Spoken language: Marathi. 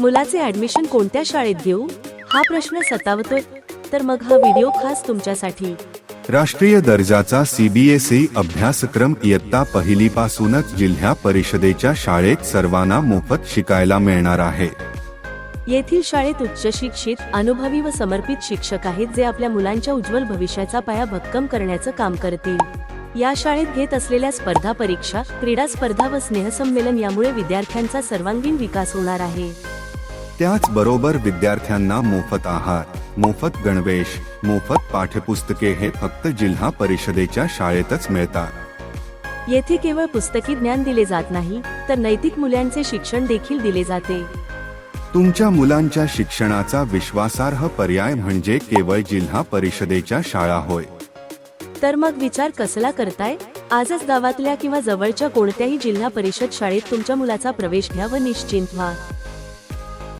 मुलाचे ऍडमिशन कोणत्या शाळेत घेऊ? हा प्रश्न सतावतोय तर मग हा व्हिडिओ खास तुमच्यासाठी. राष्ट्रीय दर्जाचा सीबीएसई अभ्यासक्रम इयत्ता पहिलीपासूनच जिल्हा परिषदेच्या शाळेत सर्वांना मोफत शिकायला मिळणार आहे. येथील शाळेत उच्च शिक्षित अनुभवी व समर्पित शिक्षक आहेत जे आपल्या मुलांच्या उज्ज्वल भविष्याचा पाया भक्कम करण्याचं काम करतील. या शाळेत घेत असलेल्या स्पर्धा परीक्षा क्रीडा स्पर्धा व स्नेहसंमेलन यामुळे विद्यार्थ्यांचा सर्वांगीण विकास होणार आहे. त्याचबरोबर विद्यार्थ्यांना मोफत आहार मोफत गणवेश मोफत पाठ्यपुस्तके हे फक्त जिल्हा परिषदेच्या शाळेतच मिळतात. येथे केवळ पुस्तकी ज्ञान दिले जात नाही तर नैतिक मूल्यांचे शिक्षण देखील दिले जाते. तुमच्या मुलांच्या शिक्षणाचा विश्वासार्ह पर्याय म्हणजे केवळ जिल्हा परिषदेच्या शाळा होय. तर मग विचार कसला करताय? आजच गावातल्या किंवा जवळच्या कोणत्याही जिल्हा परिषद शाळेत तुमच्या मुलाचा प्रवेश घ्या व निश्चिंत व्हा.